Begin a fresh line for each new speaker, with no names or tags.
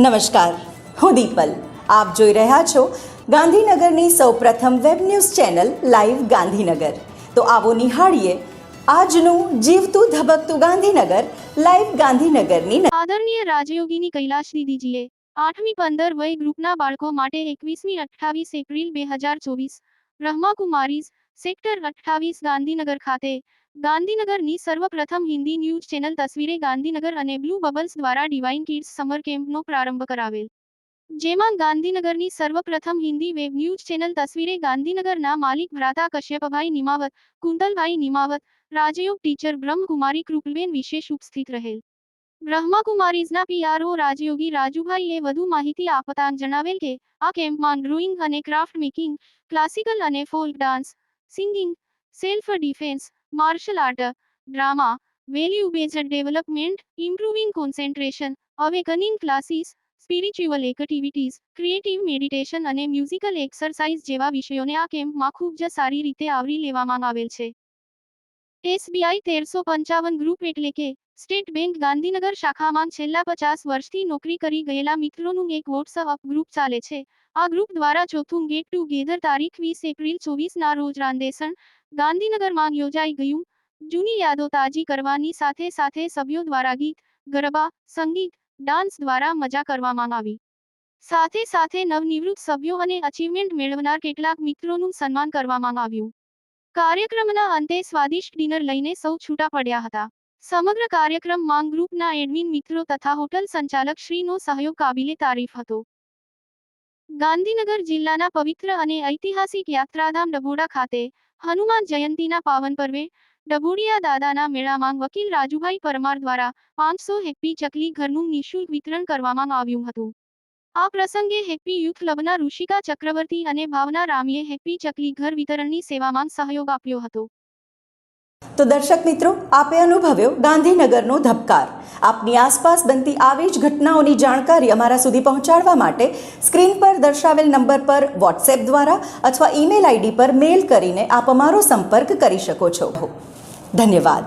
નમસ્કાર. હું દીપલ. આપ જોઈ રહ્યા છો ગાંધીનગરની સૌપ્રથમ web news channel live Gandhinagar. તો આવો નિહાળીએ આજનું જીવતું ધબકતું ગાંધીનગર લાઈવ ગાંધીનગરની
આદરણીય રાજયોગીની કૈલાશ દીદીજીએ આઠમી પંદર વય ગ્રુપના બાળકો માટે એકવીસમી અઠ્ઠાવીસ એપ્રિલ બે હજાર ચોવીસ બ્રહ્માકુમારીઝ સેક્ટર અઠ્ઠાવીસ ગાંધીનગર ખાતે. ગાંધીનગરની સર્વપ્રથમ હિન્દી ન્યૂઝ ચેનલ તસવીરે ગાંધીનગર અને બ્લુ બબલ્સ દ્વારા ડિવાઇન કિડ્સ સમર કેમ્પનો પ્રારંભ કરાવેલ. જેમાં ગાંધીનગરની સર્વપ્રથમ Hindi web news channel Tasveere ગાંધીનગરના માલિક ભ્રાતા કશ્યપભાઈ નિમાવત, કુંતલભાઈ નિમાવત, રાજયોગ ટીચર બ્રહ્મકુમારી કૃપલબેન વિશેષ ઉપસ્થિત રહેલ. બ્રહ્માકુમારીઝના પીઆરઓ રાજયોગી રાજુભાઈએ વધુ માહિતી આપતા જણાવેલ કે, આ કેમ્પમાં ડ્રોઈંગ અને ક્રાફ્ટ મેકિંગ, ક્લાસિકલ અને folk dance singing self defence martial art drama value based development improving concentration awakening classes spiritual activities creative meditation અને મ્યુઝિકલ એક્સરસાઇઝ જેવા વિષયોને આ કેમ્પમાં ખૂબ જ સારી રીતે આવરી લેવામાં આવેલ છે. એસબીઆઈ તેરસો પંચાવન ગ્રુપ એટલે કે સ્ટેટ બેંક ગાંધીનગર શાખામાં છેલ્લા પચાસ વર્ષથી નોકરી કરી ગયેલા મિત્રોનું એક વોટ્સઅપ ગ્રુપ ચાલે છે. આ ગ્રુપ દ્વારા ચોથું ગેટ ટુગેધર તારીખ વીસ એપ્રિલ ચોવીસના રોજ રાંદેસણ, ગાંધીનગરમાં યોજાઈ ગયું. જૂની યાદો તાજી કરવાની સાથે સાથે સભ્યો દ્વારા ગીત, ગરબા, સંગીત, ડાન્સ દ્વારા મજા કરવામાં આવી. સાથે સાથે નવનિવૃત્ત સભ્યો અને અચીવમેન્ટ મેળવનાર કેટલાક મિત્રોનું સન્માન કરવામાં આવ્યું. કાર્યક્રમના અંતે સ્વાદિષ્ટ ડિનર લઈને સૌ છૂટા પડ્યા હતા. સમગ્ર કાર્યક્રમ માંગ ગ્રુપના એડમિન મિત્રો તથા હોટલ સંચાલક શ્રીનો સહયોગ કાબિલે તારીફ હતો. ગાંધીનગર જિલ્લાના પવિત્ર અને ઐતિહાસિક યાત્રાધામ ડભોડા ખાતે હનુમાન જયંતીના પાવન પર્વે ડભોડિયા દાદાના મેળામાં વકીલ રાજુભાઈ પરમાર દ્વારા પાંચસો હેપ્પી ચકલી ઘરનું નિઃશુલ્ક વિતરણ કરવામાં આવ્યું હતું. આ પ્રસંગે હેપ્પી યુથ ક્લબના ઋષિકા ચક્રવર્તી અને ભાવના રામીએ હેપ્પી ચકલી ઘર વિતરણની સેવામાં સહયોગ આપ્યો હતો.
તો દર્શક મિત્રો, આપે અનુભવ્યો ગાંધીનગરનો ધબકાર. આપની આસપાસ બનતી આવી જ ઘટનાઓની જાણકારી અમારા સુધી પહોંચાડવા માટે સ્ક્રીન પર દર્શાવેલ નંબર પર વોટ્સએપ દ્વારા અથવા ઈમેલ આઈડી પર મેલ કરીને આપ અમારો સંપર્ક કરી શકો છો. ધન્યવાદ.